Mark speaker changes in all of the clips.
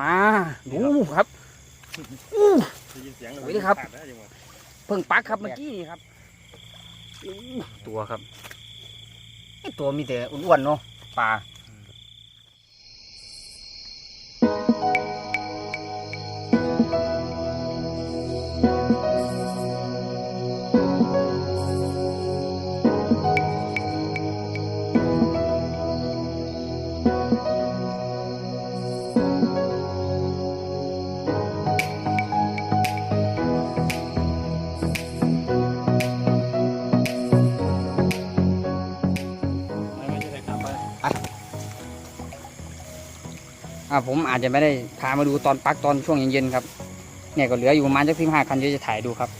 Speaker 1: มาดูครับอู้
Speaker 2: ได้ยินเสียง
Speaker 1: สวัสดีครับ
Speaker 2: ขาดนะจังหวะ
Speaker 1: เพิ่งปักครับเมื่อกี้นี่ครับอู้ตัวครับไอ้ตัวมีแต่อ้วนๆเนาะปลา อ่าผมอาจจะไม่ได้พามาดูตอนปักตอนช่วงเย็นๆครับ เนี่ยก็เหลืออยู่ประมาณสักสิบห้าคันเดี๋ยวจะถ่ายดูครับ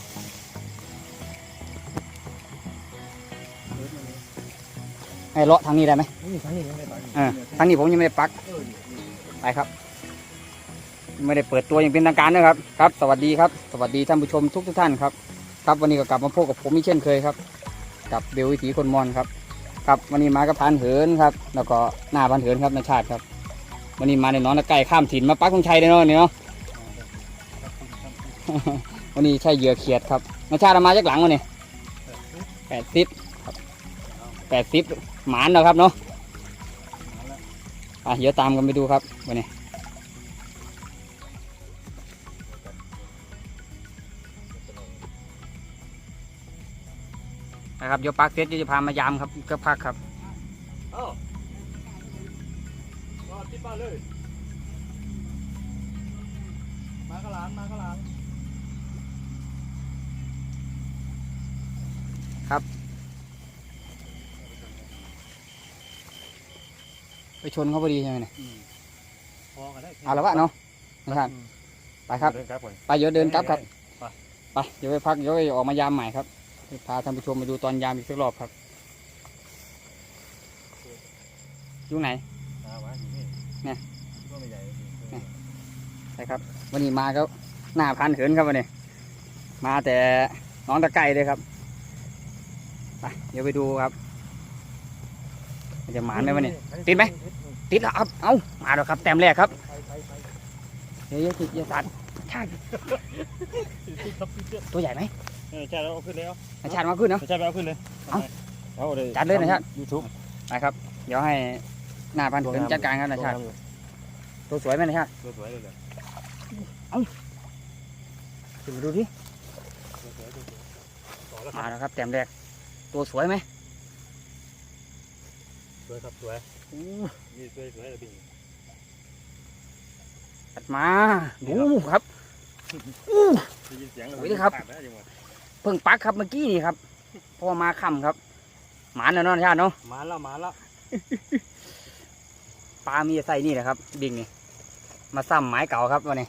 Speaker 1: ให้เลาะทางนี้ได้ไหม
Speaker 2: นี่ทั้งนี้ไม่ได้ไป
Speaker 1: อ่าทางนี้ผมยังไม่ได้ปักไปครับ ไม่ได้เปิดตัวอย่างเป็นทางการนะครับ ครับ สวัสดีครับ สวัสดีท่านผู้ชมทุกทุกๆท่านครับ ครับวันนี้ก็กลับมาพบกับผมอีกเช่นเคยครับ กับเบลวิถีคนมอนครับ ครับวันนี้มากับพันเหินครับ แล้วก็หน้าพันเหินครับนาชาติครับ วันนี้มาในน้องตะไก่ข้ามถิ่นมาปักธงชัยได้เนาะเนี่ยเนาะ วันนี้ใช่เหยื่อเขียดครับนาชาติเอามาจากหลังวันนี้แปดสิบครับแปดสิบหมานแล้วครับเนาะอะเดี๋ยวตามกันไปดูครับวันนี้นะครับเดี๋ยวปักเสร็จเดี๋ยวจะพามายามครับก็พักครับ
Speaker 2: เอ้าก็ที่บ้านเลย มากระหลานมากระหลาน
Speaker 1: ไปชนเขาพอดีใช่ไหมเนี่ย
Speaker 2: พอกันได้
Speaker 1: เอาละวะเนาะนะครับไปครับ
Speaker 2: เดินครับผม
Speaker 1: ไปเดี๋ยวเดินกลับครับ
Speaker 2: ไป
Speaker 1: ไปเดี๋ยวไปพักเดี๋ยวไปออกมายามใหม่ครับพาท่านผู้ชมไปดูตอนยามอีกสักรอบครับอยู่ไหน
Speaker 2: อ่าไว้อยู่นี่
Speaker 1: เนี่ย
Speaker 2: ก็ไม่ใหญ่
Speaker 1: ไปครับ วันนี้มาก็หน้าพันเหินครับวันนี้ มาแต่หน้องตะไก่เลยครับไปเดี๋ยวไปดูครับมันจะหมานไหมวันนี้ ติดไหมติดแล้วครับ เอ้ามาแล้วครับแต้มแรกครับ
Speaker 2: ไปไปไป
Speaker 1: เดี๋ยวๆอย่าสัตว์ชาติ
Speaker 2: ติดครับติดเยอะ
Speaker 1: ตัวใหญ่ไหม
Speaker 2: เออใช่แล้วเอาขึ้นเลยเอา
Speaker 1: ชาติมาขึ้นเนาะ
Speaker 2: ใช่ไปเอาขึ้นเลย
Speaker 1: เอา
Speaker 2: เอาเลย
Speaker 1: จัดเลยนะชาติ
Speaker 2: ยูทูบ
Speaker 1: ไปครับ เดี๋ยวให้ หน้าพันเหินจัดการครับนะชาติตัวสวยไหมนะชาติ
Speaker 2: สวยๆเลยเลย
Speaker 1: ขึ้นมาดูดิ
Speaker 2: สวยๆสวยๆต่อแล้วค
Speaker 1: มา
Speaker 2: รับ
Speaker 1: แล้วครับแต้มแรกตัวสวยไหม
Speaker 2: สวยครับสวยนี่สวยสวยเลยพี่
Speaker 1: ตัดมาดูครับอู้
Speaker 2: ได้ยินเสียง
Speaker 1: สวัสดีครับ
Speaker 2: ขาดนะจังหวะ
Speaker 1: เพิ่งปักครับเมื่อกี้นี่ครับเพราะว่อมาค่ำครับหมานแล้วเนาะชาติเนาะ
Speaker 2: มาแล้วมาแล้ว
Speaker 1: ปลามีใส่นี่แหละครับดิ่งนี่มาซ้ำไม้เก่าครับวันนี้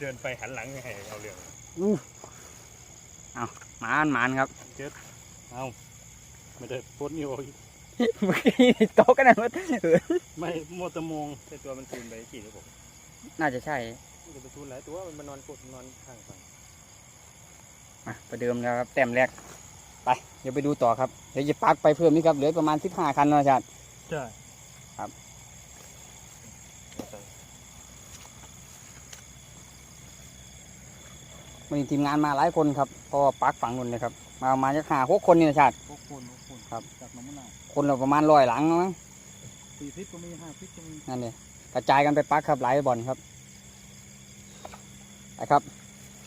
Speaker 2: เดินไปหันหลังให้เอาเรื่อง
Speaker 1: อู้เอาหมานหมานครับ
Speaker 2: เอาไม่ได้โพสต์นิวอีก
Speaker 1: เมื่อกี้นี่โต๊ะกันนะมัน
Speaker 2: ไม่มัวแตะมองแต่ตัวมันคืนไปกี่หรือเปล่า
Speaker 1: น่าจะใช่
Speaker 2: มันจะไปทุนหลายตัวมันมานอนกดนอนข้างฝั่ง
Speaker 1: มาประเดิมแล้วครับแต้มแรกไปเดี๋ยวไปดูต่อครับเดี๋ยวจะปักไปเพิ่มนี่ครับเหลือประมาณสิบห้าคันเนาะชาติ
Speaker 2: ใช่
Speaker 1: ครับ วันนี้ทีมงานมาหลายคนครับเพราะว่าปักฝั่งนู้นเลยครับ มาประมาณจะห้าหกคนนี่นะชาติ
Speaker 2: พวกคนพวกคน
Speaker 1: ครับ
Speaker 2: จากน้ำมันาว
Speaker 1: คนเราประมาณร้อยหลังมั้ง
Speaker 2: สี่สิบก็มีห้าสิบก็มี
Speaker 1: นั่นเลยกระจายกันไปปักครับหลายบ่อนครับไปครับ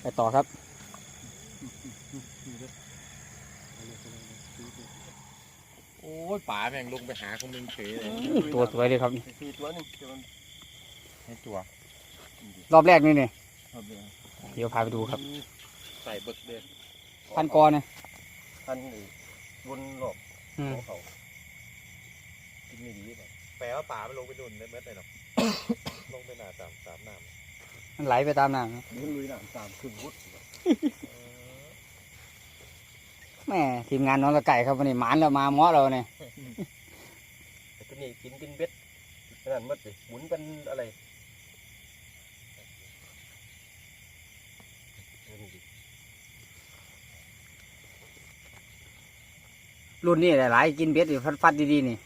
Speaker 1: ไปต่อครับ
Speaker 3: โอ้ยป๋าแม่งลงไปหาของมึงเฉยเลย
Speaker 1: ตัวสวยเลยครับ
Speaker 2: สี่ตัวนี่เดี๋ยวมัน
Speaker 3: ให้ตัว
Speaker 1: รอบแรกนี่เนี่ย
Speaker 2: เอาเดี๋ยว
Speaker 1: เดี๋ยวพาไปดูครับ
Speaker 3: ใส่เบิกเด็ด
Speaker 1: พันกอเนี่ย
Speaker 2: พันนี่วนหลบ
Speaker 1: อืม
Speaker 2: ของเขากินไม่ดีป่ะ
Speaker 3: แปลว่าป๋าไม่ลงไปดุนได้เมื่อไหร่หรอกลงไปหนาสามสามน้
Speaker 1: มันไหลไปตามน้ำนะ
Speaker 2: นี่ลุยหนังตามขึ้นวุฒิ
Speaker 1: แม่ทีมงานน้องตะไก่ครับวันนี้หมานเรามาเมาะเราเนี่ย
Speaker 2: แต่ตัวนี้กินกินเบ็ดขนาดมัดเลยหมุนเป็นอะไร
Speaker 1: รุ่นนี้หลายๆกินเบ็ดอยู่ฟัดๆดีๆนี่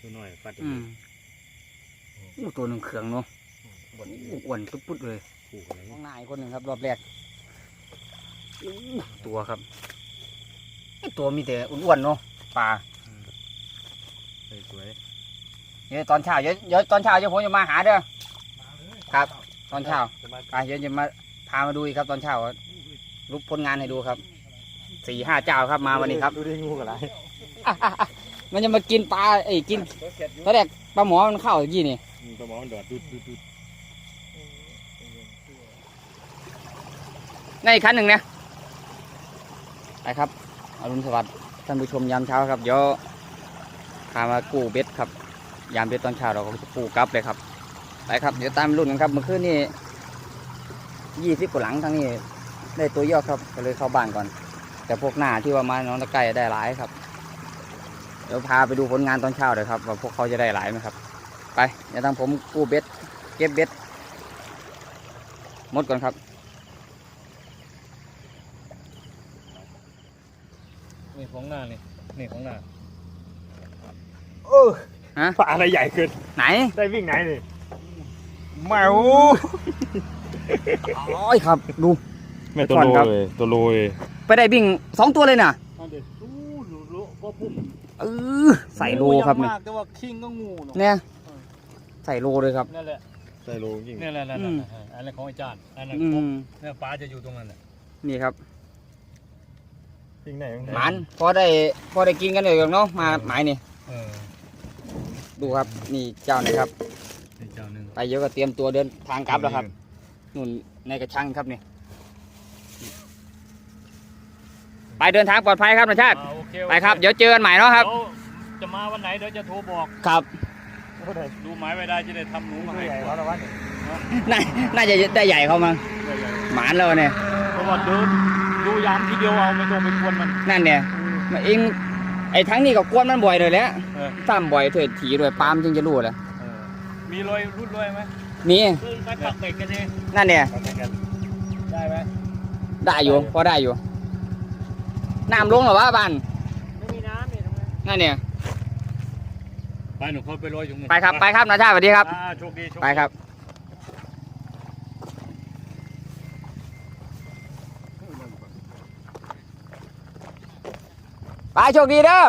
Speaker 2: ตัวน้อยฟัด
Speaker 1: อืมอู้ตัวหนึ่งเขืองเนาะ
Speaker 3: บน
Speaker 1: อู้อ้วนปุ๊ดๆเลย
Speaker 3: ผูกอะไร
Speaker 1: ข้างหน้าอีกคนหนึ่งครับ รอบแรกอู้ตัวครับไอ้ตัวมีแต่อ้วนๆเนาะปลา
Speaker 3: สวย
Speaker 1: เดี๋ยวตอนเช้าเดี๋ยวเดี๋ยวตอนเช้าเดี๋ยวผมจะมาหาเด้อครับ ตอนเช้า
Speaker 3: จะมา
Speaker 1: ไปเดี๋ยวจะมาพามาดูอีกครับ ตอนเช้ารูปผลงานให้ดูครับ สี่ห้าเจ้าครับมาวันนี้ครับ
Speaker 3: ดูดิงูกับอะไร
Speaker 1: มันจะมากินปลาไอ้ยกินตอนแรกปลาหมอมันเข้าอย่างนี้นี่
Speaker 3: สมองมันดอดดุดดุดดุด
Speaker 1: ในอีกคันหนึ่งนะไปครับอรุณสวัสดิ์ท่านผู้ชมยามเช้าครับเดี๋ยวพามากู้เบ็ดครับ ยามเบ็ดตอนเช้าเราก็จะกู้กลับเลยครับไปครับเดี๋ยวตามรุ่นกันครับเมื่อคืนนี่ยี่สิบกว่าหลังทั้งนี้ได้ตัวย่อครับก็เลยเข้าบ้านก่อน แต่พวกหน้าที่ว่ามาน้องตะไก่ได้หลายครับ เดี๋ยวพาไปดูผลงานตอนเช้าเลยครับ ว่าพวกเขาจะได้หลายไหมครับ ไปเดี๋ยวทางผมกู้เบ็ดเก็บเบ็ดหมดก่อนครับ
Speaker 3: นี่ของหน้านี่นี่ของหน้า
Speaker 1: ฮะ
Speaker 3: ปลาอะไรใหญ่เกิน
Speaker 1: ไหน
Speaker 3: ได้วิ่งไหนนี่
Speaker 1: แมวโอ้ยครับ ดู
Speaker 3: แม่ตัว
Speaker 1: ก่อน
Speaker 3: โล
Speaker 1: ครับ
Speaker 3: เลยตัวโลเลย
Speaker 1: ไปได้บิ่งสองตัวเลยน่ะ
Speaker 2: เอาเด็ดอู้หลุลุก็พุ่ม
Speaker 1: เออใส่โลครับ
Speaker 2: งู
Speaker 1: เนี่ย
Speaker 2: ยังมากแต่ว่าคิงก็งูเนาะ
Speaker 1: เนี่ย ใส่โลเลยครับ
Speaker 2: นั่นแหละ
Speaker 3: ได้โลจริง
Speaker 2: นี่แหละนั่น
Speaker 1: อื
Speaker 2: แห
Speaker 1: ม
Speaker 2: ละอันนั้นของอาจารย์อันนั้น
Speaker 1: อื
Speaker 2: ของ
Speaker 1: ม
Speaker 2: เนี่ยปลาจะอยู่ตรงนั้นแหละ
Speaker 1: นี่ครับ
Speaker 3: วิ่งไหนวิ่งไหน
Speaker 1: หมานพอได้พอได้กินกันเลยเนาะมาหมายนี่
Speaker 2: เออ
Speaker 1: ดูครับนี่เจ้านี่ครับ
Speaker 2: นี่เจ้าหนึ่ง
Speaker 1: ไปเยอะก็เตรียมตัวเดินทางกลับแล้วครับนู่นในกระชังครับนี่ ไปเดินทางปลอดภัยครับนะชาติ
Speaker 2: อ่าโอเค
Speaker 1: ไปครับ เดี๋ยวเจอกันใหม่เนาะครับ
Speaker 2: เดี๋ยวจะมาวันไหนเดี๋ยวจะโทรบอก
Speaker 1: ครับ
Speaker 2: ดูหมายไว้ได้จะได้ทำหนูมาให้
Speaker 3: ใหญ่เขาละวัน
Speaker 1: น่าน่าจะได้ใหญ่เข้ามาหมานแล้วเนี่ย
Speaker 2: เพราะว่าเดินดูยามทีเดียวเอาไม่ต้องไปกวนมัน
Speaker 1: นั่นเนี่ยมาเองไอ้ทั้งนี้ก็กวนมันบ่อยเลยแหล้ว
Speaker 2: เออ
Speaker 1: ซ้ำบ่อยเถิดถีด้วยปาล์มจึงจะรู้แหละ
Speaker 2: เออมีรอยรุดรอยไหม
Speaker 1: นี่
Speaker 2: คือไปปักเบ็ดกันเอง
Speaker 1: นั่นเนี่ย
Speaker 3: เขาแข่งกัน
Speaker 2: ได้ไหม
Speaker 1: ได้อยู่พอได้อยู่ น้ำลงเหรอวะบ้าน
Speaker 2: ไม่มีน้ำนี่ตรงนี้
Speaker 1: นั่นเนี่ย
Speaker 2: ไปหนูเขาไปลอยอยู่นู่น
Speaker 1: ไปครับไปครับนะชาติสวัสดีครับ
Speaker 2: อ่าโชคดีโชคดี
Speaker 1: ไปครับ ไปโชคดีเด้อ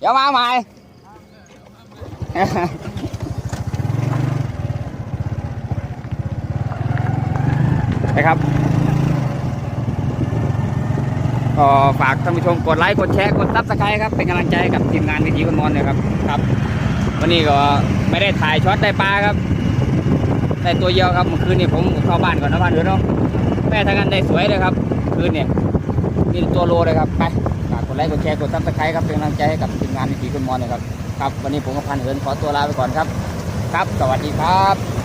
Speaker 1: อย่ามาใหม่ไปครับ ก็ฝากท่านผู้ชมกดไลค์กดแชร์กดซับสไครต์ครับเป็นกำลังใจให้กับทีมงานวิถีคนมอนนะครับครับ วันนี้ก็ไม่ได้ถ่ายช็อตได้ปลาครับได้ตัวเดียวครับเมื่อคืนนี้ผมเข้าบ้านก่อนนะบ้านเดี๋ยวเนาะแม่ทางกันได้สวยเลยครับ คืนเนี่ยมีตัวโลเลยครับไปฝากกดไลค์กดแชร์กดซับสไครต์ครับเป็นกำลังใจให้กับทีมงานวิถีคนมอนนะครับครับวันนี้ผมกับพันเหินขอตัวลาไปก่อนครับ ครับ สวัสดีครับ